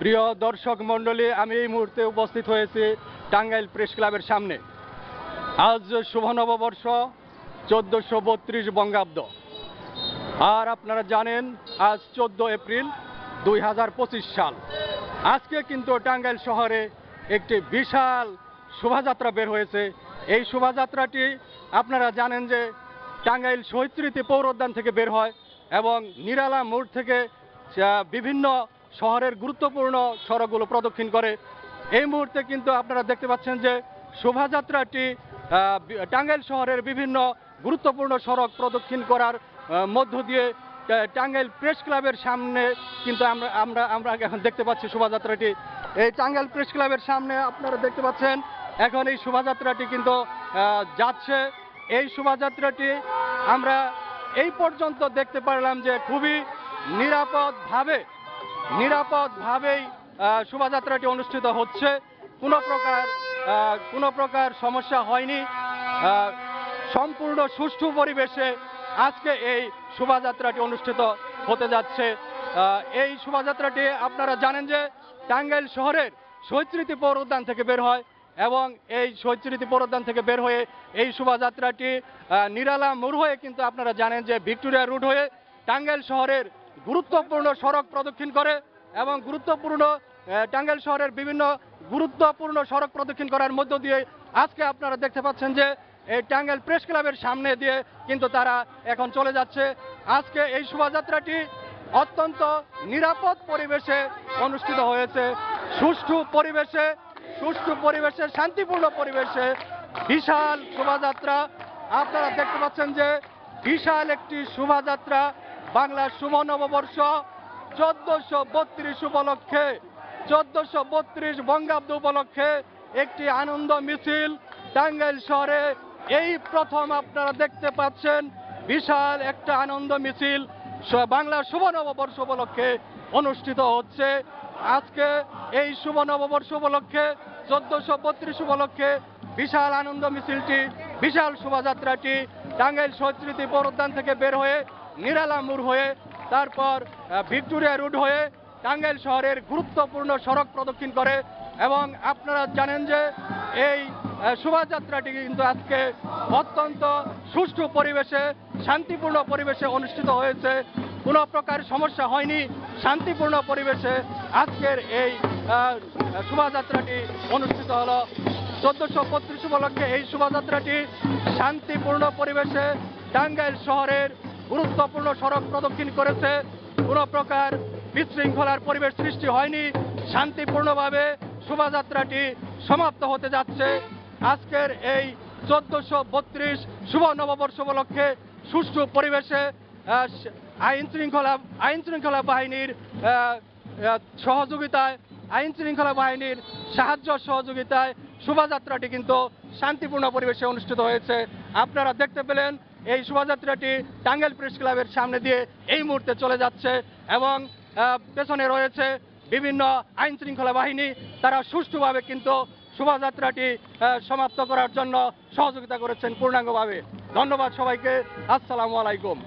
প্রিয় দর্শক মণ্ডলী, আমি এই মুহূর্তে উপস্থিত হয়েছি টাঙ্গাইল প্রেস ক্লাবের সামনে। আজ শুভ নববর্ষ চোদ্দোশো বত্রিশ বঙ্গাব্দ। আর আপনারা জানেন, আজ চোদ্দ এপ্রিল দুই হাজার পঁচিশ সাল। আজকে কিন্তু টাঙ্গাইল শহরে একটি বিশাল শোভাযাত্রা বের হয়েছে। এই শোভাযাত্রাটি আপনারা জানেন যে টাঙ্গাইল শহীদ স্মৃতি পৌর উদ্যান থেকে বের হয় এবং নিরালা মোড় থেকে বিভিন্ন শহরের গুরুত্বপূর্ণ সড়কগুলো প্রদক্ষিণ করে। এই মুহূর্তে কিন্তু আপনারা দেখতে পাচ্ছেন যে শোভাযাত্রাটি টাঙ্গাইল শহরের বিভিন্ন গুরুত্বপূর্ণ সড়ক প্রদক্ষিণ করার মধ্য দিয়ে টাঙ্গাইল প্রেস ক্লাবের সামনে কিন্তু আমরা আমরা আমরা এখন দেখতে পাচ্ছি শোভাযাত্রাটি। এই টাঙ্গাইল প্রেস ক্লাবের সামনে আপনারা দেখতে পাচ্ছেন, এখন এই শোভাযাত্রাটি কিন্তু যাচ্ছে। এই শোভাযাত্রাটি আমরা এই পর্যন্ত দেখতে পারলাম যে খুবই নিরাপদভাবে নিরাপদভাবেই শোভাযাত্রাটি অনুষ্ঠিত হচ্ছে। কোনো প্রকার কোনো প্রকার সমস্যা হয়নি। সম্পূর্ণ সুষ্ঠু পরিবেশে আজকে এই শোভাযাত্রাটি অনুষ্ঠিত হতে যাচ্ছে। এই শোভাযাত্রাটি আপনারা জানেন যে টাঙ্গাইল শহরের শহীদ পৌর উদ্যান থেকে বের হয় এবং এই শহীদ পৌর উদ্যান থেকে বের হয়ে এই শোভাযাত্রাটি নিরালা মোড় হয়ে কিন্তু আপনারা জানেন যে ভিক্টোরিয়া রুট হয়ে টাঙ্গাইল শহরের গুরুত্বপূর্ণ সড়ক প্রদক্ষিণ করে এবং গুরুত্বপূর্ণ টাঙ্গাইল শহরের বিভিন্ন গুরুত্বপূর্ণ সড়ক প্রদক্ষিণ করার মধ্য দিয়ে আজকে আপনারা দেখতে পাচ্ছেন যে এই টাঙ্গাইল প্রেস ক্লাবের সামনে দিয়ে কিন্তু তারা এখন চলে যাচ্ছে। আজকে এই শোভাযাত্রাটি অত্যন্ত নিরাপদ পরিবেশে অনুষ্ঠিত হয়েছে। সুষ্ঠু পরিবেশে সুষ্ঠু পরিবেশে, শান্তিপূর্ণ পরিবেশে বিশাল শোভাযাত্রা। আপনারা দেখতে পাচ্ছেন যে বিশাল একটি শোভাযাত্রা বাংলার শুভ নববর্ষ চোদ্দশো বত্রিশ উপলক্ষে, চোদ্দশো বত্রিশ বঙ্গাব্দ উপলক্ষে একটি আনন্দ মিছিল টাঙ্গাইল শহরে। এই প্রথম আপনারা দেখতে পাচ্ছেন, বিশাল একটা আনন্দ মিছিল বাংলার শুভ নববর্ষ উপলক্ষে অনুষ্ঠিত হচ্ছে। আজকে এই শুভ নববর্ষ উপলক্ষে, চোদ্দশো বত্রিশ উপলক্ষে বিশাল আনন্দ মিছিলটি, বিশাল শোভাযাত্রাটি টাঙ্গাইল সস্মৃতি পৌর উদ্যান থেকে বের হয়ে নিরালা মোড় হয়ে, তারপর ভিক্টোরিয়া রোড হয়ে টাঙ্গাইল শহরের গুরুত্বপূর্ণ সড়ক প্রদক্ষিণ করে এবং আপনারা জানেন যে এই শোভাযাত্রাটি কিন্তু আজকে অত্যন্ত সুষ্ঠু পরিবেশে, শান্তিপূর্ণ পরিবেশে অনুষ্ঠিত হয়েছে। কোনো প্রকার সমস্যা হয়নি, শান্তিপূর্ণ পরিবেশে আজকের এই শোভাযাত্রাটি অনুষ্ঠিত হলো। চোদ্দশো বত্রিশ উপলক্ষে এই শোভাযাত্রাটি শান্তিপূর্ণ পরিবেশে টাঙ্গাইল শহরের গুরুত্বপূর্ণ সড়ক প্রদক্ষিণ করেছে। কোনো প্রকার বিশৃঙ্খলার পরিবেশ সৃষ্টি হয়নি। শান্তিপূর্ণভাবে শোভাযাত্রাটি সমাপ্ত হতে যাচ্ছে। আজকের এই চোদ্দশো বত্রিশ শুভ নববর্ষ উপলক্ষে সুষ্ঠু পরিবেশে আইন শৃঙ্খলা আইন শৃঙ্খলা বাহিনীর সহযোগিতায়, আইন শৃঙ্খলা বাহিনীর সাহায্য সহযোগিতায় শোভাযাত্রাটি কিন্তু শান্তিপূর্ণ পরিবেশে অনুষ্ঠিত হয়েছে। আপনারা দেখতে পেলেন এই শোভাযাত্রাটি টাঙ্গাইল প্রেস ক্লাবের সামনে দিয়ে এই মুহূর্তে চলে যাচ্ছে এবং পেছনে রয়েছে বিভিন্ন আইন শৃঙ্খলা বাহিনী। তারা সুষ্ঠুভাবে কিন্তু শোভাযাত্রাটি সমাপ্ত করার জন্য সহযোগিতা করেছেন পূর্ণাঙ্গভাবে। ধন্যবাদ সবাইকে। আসসালামু আলাইকুম।